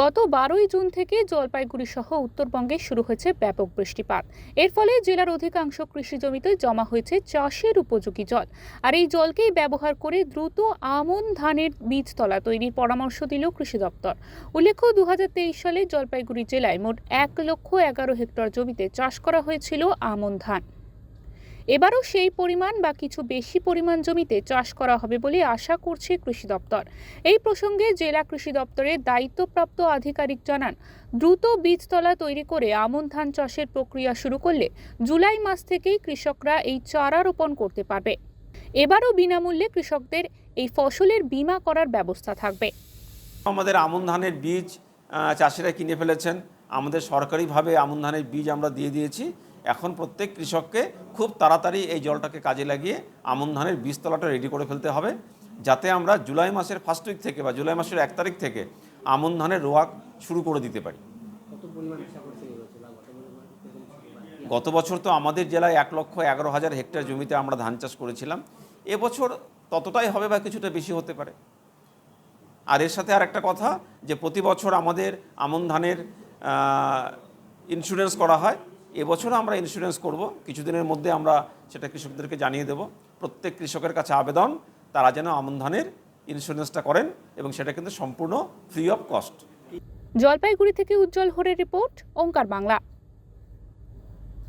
গত বারোই জুন থেকে জলপাইগুড়ি সহ উত্তরবঙ্গে শুরু হয়েছে ব্যাপক বৃষ্টিপাত। এর ফলে জেলার অধিকাংশ কৃষি জমিতে জমা হয়েছে চাষের উপযোগী জল। আর এই জলকেই ব্যবহার করে দ্রুত আমন ধানের বীজতলা তৈরির পরামর্শ দিল কৃষি দপ্তর। উল্লেখ্য দু হাজার তেইশ সালে জলপাইগুড়ি জেলায় মোট এক লক্ষ এগারো হেক্টর জমিতে চাষ করা হয়েছিল আমন ধান। এবারও সেই পরিমাণ বা কিছু বেশি পরিমাণ জমিতে চাষ করা হবে বলে আশা করছে কৃষি দপ্তর। এই প্রসঙ্গে জেলা কৃষি দপ্তরের দায়িত্বপ্রাপ্ত আধিকারিক জানান, দ্রুত বীজতলা তৈরি করে আমন ধান চাষের প্রক্রিয়া শুরু করলে জুলাই মাস থেকেই কৃষকরা এই চারা রোপণ করতে পারবে। এবারও বিনামূল্যে কৃষকদের এই ফসলের বীমা করার ব্যবস্থা থাকবে। আমাদের আমন ধানের বীজ চাষিরা কিনে ফেলেছেন। আমাদের সরকারিভাবে আমন ধানের বীজ আমরা দিয়ে দিয়েছি। এখন প্রত্যেক কৃষককে খুব তাড়াতাড়ি এই জলটাকে কাজে লাগিয়ে আমন ধানের বীজতলাটা রেডি করে ফেলতে হবে। যাতে আমরা জুলাই মাসের ফার্স্ট উইক থেকে বা জুলাই মাসের এক তারিখ থেকে আমন ধানের রোয়া শুরু করে দিতে পারি। গত বছর তো আমাদের জেলায় এক লক্ষ এগারো হাজার হেক্টর জমিতে আমরা ধান চাষ করেছিলাম। এবছর ততটাই হবে বা কিছুটা বেশি হতে পারে। আর এর সাথে আর একটা কথা যে প্রতি বছর আমাদের আমন ধানের ইন্স্যুরেন্স করা হয়। এবছরও আমরা ইন্স্যুরেন্স করব। কিছুদিনের মধ্যে আমরা সেটা কৃষকদেরকে জানিয়ে দেব। প্রত্যেক কৃষকের কাছে আবেদন, তারা যেন আমন ধানের ইন্স্যুরেন্সটা করেন এবং সেটা কিন্তু সম্পূর্ণ ফ্রি অফ কস্ট জলপাইগুড়ি থেকে উজ্জ্বল হরের রিপোর্ট, ওঙ্কার বাংলা।